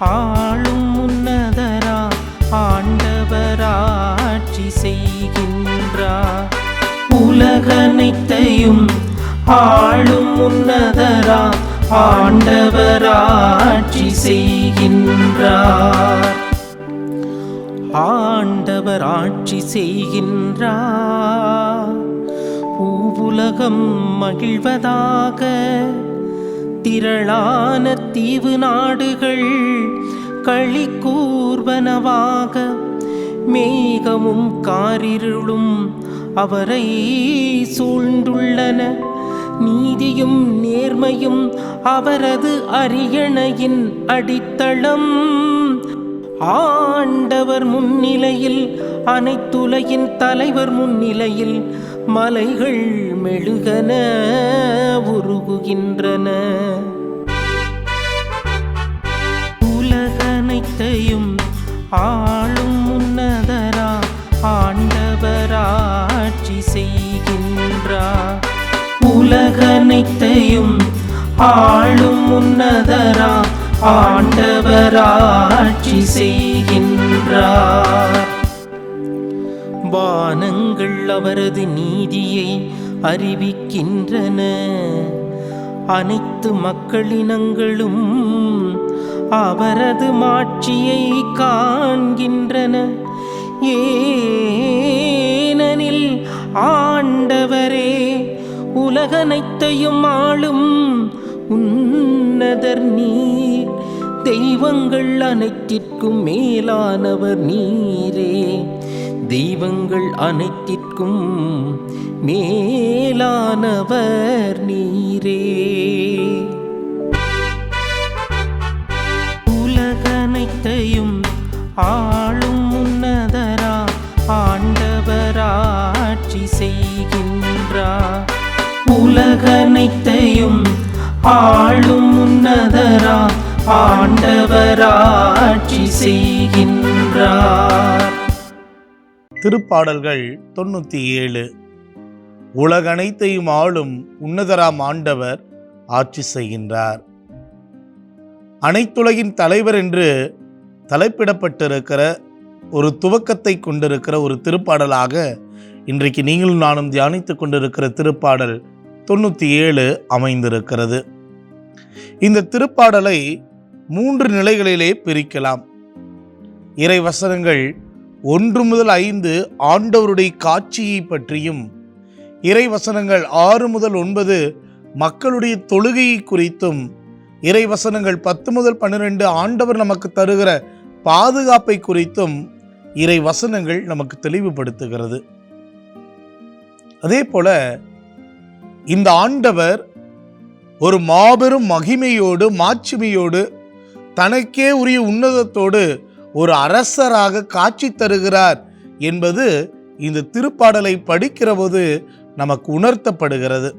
ஆளும் முன்னதரா ஆண்டவராட்சி செய்கின்றா. உலகனைத்தையும் ஆளும் முன்னதரா ஆண்டவராட்சி செய்கின்றார் ஆண்டவர் ஆட்சி செய்கின்றார் பூவுலகம் மகிழ்வதாக திரளான தீவு நாடுகள் களி கூர்வனவாக மேகமும் காரிருளும் அவரை சூழ்ந்துள்ளன. நீதியும் நேர்மையும் அவரது அரியணையின் அடித்தளம். ஆண்டவர் முன்னிலையில் அனைத்துலகின் தலைவர் முன்னிலையில் மலைகள் மெழுகன. போகின்றன. உலகனைத்தையும் ஆளும் முன்னதரா ஆண்டவராட்சி செய்கின்றார் உலகனைத்தையும் ஆளும் முன்னதரா ஆண்டவராட்சி செய்கின்றார் வானங்கள் அவரது நீதியை அறிவிக்கின்றன. அனைத்து மக்களினங்களும் அவரது மாட்சியை காண்கின்றன. ஏனெனில் ஆண்டவரே உலகனைத்தையும் ஆளும் உன்னதர் நீர். தெய்வங்கள் அனைத்திற்கும் மேலானவர் நீரே. தெய்வங்கள் அனைத்திற்கும் மேலானவர் நீரே. உலகனைத்தையும் ஆளும் முன்னதரா ஆண்டவராட்சி செய்கின்றார் உலகனைத்தையும் ஆளும் முன்னதரா ஆண்டவராட்சி செய்கின்றார் திருப்பாடல்கள் தொண்ணூற்றி ஏழு உலகனைத்தையும் ஆளும் உன்னதராம் ஆண்டவர் ஆட்சி செய்கின்றார். அனைத்துலகின் தலைவர் என்று தலைப்பிடப்பட்டிருக்கிற ஒரு துவக்கத்தை கொண்டிருக்கிற ஒரு திருப்பாடலாக இன்றைக்கு நீங்களும் நானும் தியானித்துக் கொண்டிருக்கிற திருப்பாடல் தொண்ணூற்றி ஏழு அமைந்திருக்கிறது. இந்த திருப்பாடலை மூன்று நிலைகளிலே பிரிக்கலாம். இறை வசனங்கள் ஒன்று முதல் ஐந்து ஆண்டவருடைய காட்சியை பற்றியும் இறை வசனங்கள் ஆறு முதல் ஒன்பது மக்களுடைய தொழுகையை குறித்தும் இறை வசனங்கள் பத்து முதல் பன்னிரெண்டு ஆண்டவர் நமக்கு தருகிற பாதுகாப்பை குறித்தும் இறை வசனங்கள் நமக்கு தெளிவுபடுத்துகிறது. அதே போல இந்த ஆண்டவர் ஒரு மாபெரும் மகிமையோடு மாட்சிமையோடு தனக்கே உரிய உன்னதத்தோடு ஒரு அரசராக காட்சி தருகிறார் என்பது இந்த திருப்பாடலை படிக்கிறபோது நமக்கு உணர்த்தப்படுகிறது.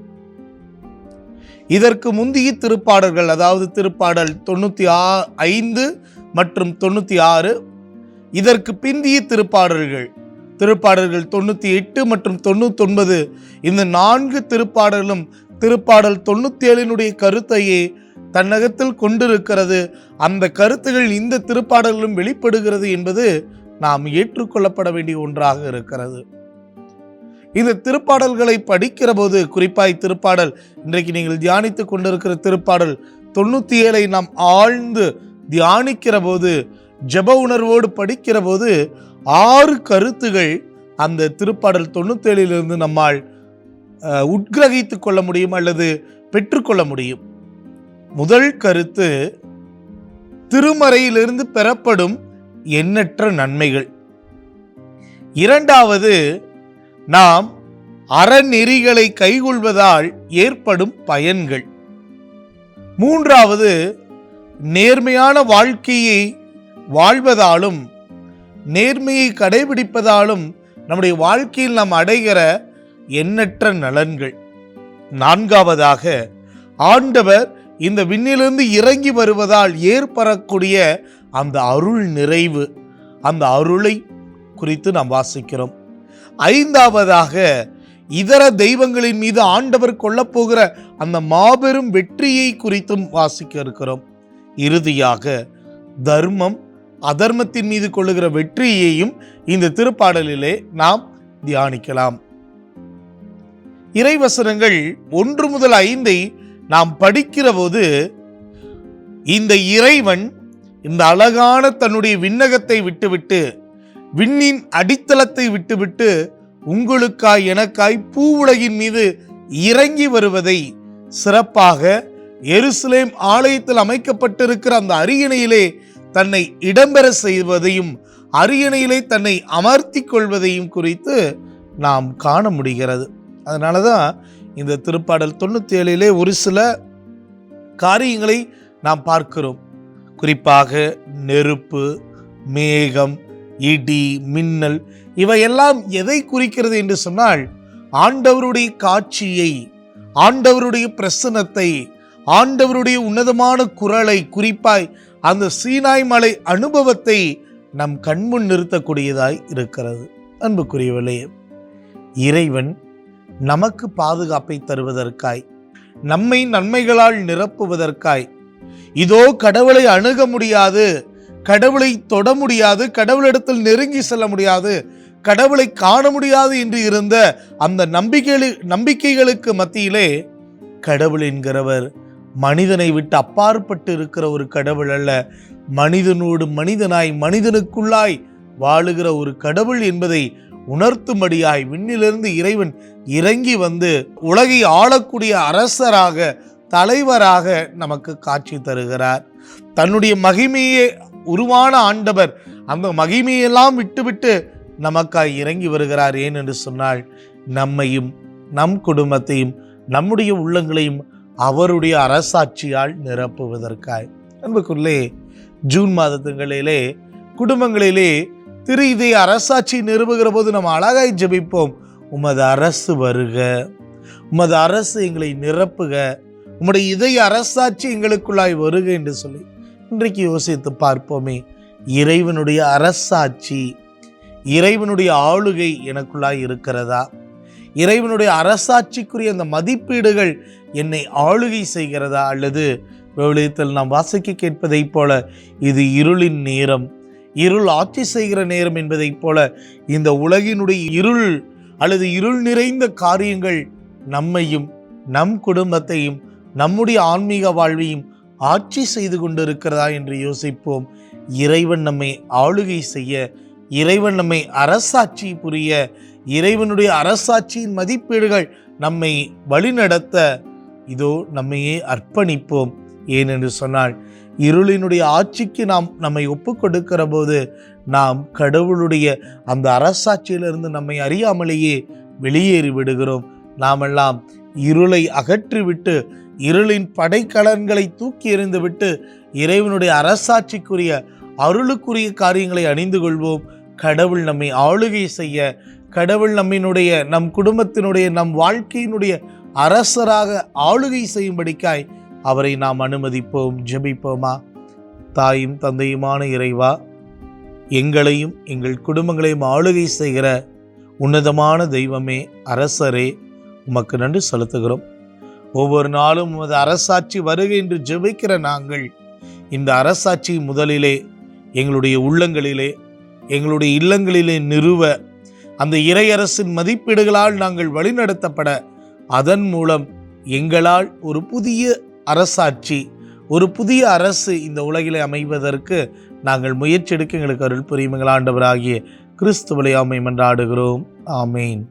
இதற்கு முந்தைய திருப்பாடல்கள் அதாவது திருப்பாடல் தொண்ணூற்றி ஆ ஐந்து மற்றும் தொண்ணூற்றி ஆறு இதற்கு பிந்திய திருப்பாடல்கள் திருப்பாடல்கள் தொண்ணூற்றி எட்டு மற்றும் தொண்ணூத்தொன்பது இந்த நான்கு திருப்பாடலும் திருப்பாடல் தொண்ணூற்றி ஏழினுடைய கருத்தையே தன்னகத்தில் கொண்டிருக்கிறது. அந்த கருத்துகள் இந்த திருப்பாடலிலும் வெளிப்படுகிறது என்பது நாம் ஏற்றுக்கொள்ளப்பட வேண்டிய ஒன்றாக இருக்கிறது. இந்த திருப்பாடல்களை படிக்கிற போது குறிப்பாய் திருப்பாடல் இன்றைக்கு நீங்கள் தியானித்துக் கொண்டிருக்கிற திருப்பாடல் தொண்ணூற்றி ஏழை நாம் ஆழ்ந்து தியானிக்கிற போது ஜெப உணர்வோடு படிக்கிற போது ஆறு கருத்துகள் அந்த திருப்பாடல் தொண்ணூத்தேழிலிருந்து நம்மால் உட்கிரகித்து கொள்ள முடியும் அல்லது பெற்றுக்கொள்ள முடியும். முதல் கருத்து திருமறையிலிருந்து பெறப்படும் எண்ணற்ற நன்மைகள். இரண்டாவது நாம் அறநெறிகளை கைகொள்வதால் ஏற்படும் பயன்கள். மூன்றாவது நேர்மையான வாழ்க்கையை வாழ்வதாலும் நேர்மையை கடைபிடிப்பதாலும் நம்முடைய வாழ்க்கையில் நாம் அடைகிற எண்ணற்ற நலன்கள். நான்காவதாக ஆண்டவர் இந்த விண்ணிலிருந்து இறங்கி வருவதால் ஏற்படக்கூடிய அந்த அருள் நிறைவு அந்த அருளை குறித்து நாம் வாசிக்கிறோம். ஐந்தாவதாக இதர தெய்வங்களின் மீது ஆண்டவர் கொள்ளப்போகிற அந்த மாபெரும் வெற்றியை குறித்தும் வாசிக்க இருக்கிறோம். இறுதியாக தர்மம் அதர்மத்தின் மீது கொள்ளுகிற வெற்றியையும் இந்த திருப்பாடலிலே நாம் தியானிக்கலாம். இறைவசனங்கள் ஒன்று முதல் ஐந்தை நாம் படிக்கிற போது இந்த இறைவன் இந்த அழகான தன்னுடைய விண்ணகத்தை விட்டுவிட்டு விண்ணின் அடித்தளத்தை விட்டுவிட்டு உங்களுக்காய் எனக்காய் பூவுலகின் மீது இறங்கி வருவதை சிறப்பாக எருசலேம் ஆலயத்தில் அமைக்கப்பட்டிருக்கிற அந்த அரியணையிலே தன்னை இடம்பெற செய்வதையும் அரியணையிலே தன்னை அமர்த்தி கொள்வதையும் குறித்து நாம் காண முடிகிறது. அதனால தான் இந்த திருப்பாடல் தொண்ணூற்றி ஏழிலே ஒரு சில காரியங்களை நாம் பார்க்கிறோம். குறிப்பாக நெருப்பு மேகம் இடி மின்னல் இவையெல்லாம் எதை குறிக்கிறது என்று சொன்னால் ஆண்டவருடைய காட்சியை ஆண்டவருடைய பிரசனத்தை ஆண்டவருடைய உன்னதமான குரலை குறிப்பாய் அந்த சீனாய் மலை அனுபவத்தை நம் கண்முன் நிறுத்தக்கூடியதாய் இருக்கிறது. அன்புக்குரியவர்களே இறைவன் நமக்கு பாதுகாப்பை தருவதற்காய். நம்மை நன்மைகளால் நிரப்புவதற்காய். இதோ கடவுளை அணுக முடியாது கடவுளை தொட முடியாது கடவுளிடத்தில் நெருங்கி செல்ல முடியாது கடவுளை காண முடியாது என்று இருந்த அந்த நம்பிக்கைகளு நம்பிக்கைகளுக்கு மத்தியிலே கடவுள் என்கிறவர் மனிதனை விட்டு அப்பாற்பட்டு இருக்கிற ஒரு கடவுள் அல்ல. மனிதனோடு மனிதனாய் மனிதனுக்குள்ளாய் வாழுகிற ஒரு கடவுள் என்பதை உணர்த்தும்படியாய் விண்ணிலிருந்து இறைவன் இறங்கி வந்து உலகை ஆளக்கூடிய அரசராக தலைவராக நமக்கு காட்சி தருகிறார். தன்னுடைய மகிமையே உருவான ஆண்டவர் அந்த மகிமையெல்லாம் விட்டுவிட்டு நமக்காய் இறங்கி வருகிறார். ஏன் என்று சொன்னால் நம்மையும் நம் குடும்பத்தையும் நம்முடைய உள்ளங்களையும் அவருடைய அரசாட்சியால் நிரப்புவதற்காய். அன்புக்குள்ளே ஜூன் மாதத்துங்களிலே குடும்பங்களிலே திரு இதை அரசாட்சி நிறுவுகிற போது நம்ம அழகாய் ஜெபிப்போம். உமது அரசு வருக. உமது அரசு எங்களை நிரப்புக. உம்முடைய இதய அரசாட்சி எங்களுக்குள்ளாய் வருக என்று சொல்லி இன்றைக்கு யோசித்து பார்ப்போமே. இறைவனுடைய அரசாட்சி இறைவனுடைய ஆளுகை எனக்குள்ளாய் இருக்கிறதா? இறைவனுடைய அரசாட்சிக்குரிய அந்த மதிப்பீடுகள் என்னை ஆளுகை செய்கிறதா? அல்லது விவிலியத்தில் நாம் வாசிக்க கேட்பதைப் போல இது இருளின் நேரம். இருள் ஆட்சி செய்கிற நேரம் என்பதைப் போல இந்த உலகினுடைய இருள் அல்லது இருள் நிறைந்த காரியங்கள் நம்மையும் நம் குடும்பத்தையும் நம்முடைய ஆன்மீக வாழ்வையும் ஆட்சி செய்து கொண்டிருக்கிறதா என்று யோசிப்போம். இறைவன் நம்மை ஆளுகை செய்ய இறைவன் நம்மை அரசாட்சி புரிய இறைவனுடைய அரசாட்சியின் மதிப்பீடுகள் நம்மை வழிநடத்த இதோ நம்மையே அர்ப்பணிப்போம். ஏனென்று சொன்னால் இருளினுடைய ஆட்சிக்கு நாம் நம்மை ஒப்பு கொடுக்கிற போது நாம் கடவுளுடைய அந்த அரசாட்சியிலிருந்து நம்மை அறியாமலேயே வெளியேறி விடுகிறோம். நாமெல்லாம் இருளை அகற்றிவிட்டு இருளின் படைக்கலன்களை தூக்கி எறிந்துவிட்டு இறைவனுடைய அரசாட்சிக்குரிய அருளுக்குரிய காரியங்களை அணிந்து கொள்வோம். கடவுள் நம்மை ஆளுகை செய்ய கடவுள் நம்மினுடைய நம் குடும்பத்தினுடைய நம் வாழ்க்கையினுடைய அரசராக ஆளுகை செய்யும்படிக்காய் அவரை நாம் அனுமதிப்போம் ஜெபிப்போமா? தாயும் தந்தையுமான இறைவா எங்களையும் எங்கள் குடும்பங்களையும் ஆளுகை செய்கிற உன்னதமான தெய்வமே அரசரே உமக்கு நன்றி செலுத்துகிறோம். ஒவ்வொரு நாளும் உமது அரசாட்சி வருகை என்று ஜெபிக்கிற நாங்கள் இந்த அரசாட்சி முதலிலே எங்களுடைய உள்ளங்களிலே எங்களுடைய இல்லங்களிலே நிறுவ அந்த இறையரசின் மதிப்பீடுகளால் நாங்கள் வழிநடத்தப்பட அதன் மூலம் எங்களால் ஒரு புதிய அரசாட்சி ஒரு புதிய அரசு இந்த உலகிலே அமைவதற்கு நாங்கள் முயற்சி எடுக்க எங்களுக்கு அருள் புரியுங்கள் ஆண்டவராகிய கிறிஸ்துவலை ஆமை மன்றாடுகிறோம் ஆமேன்.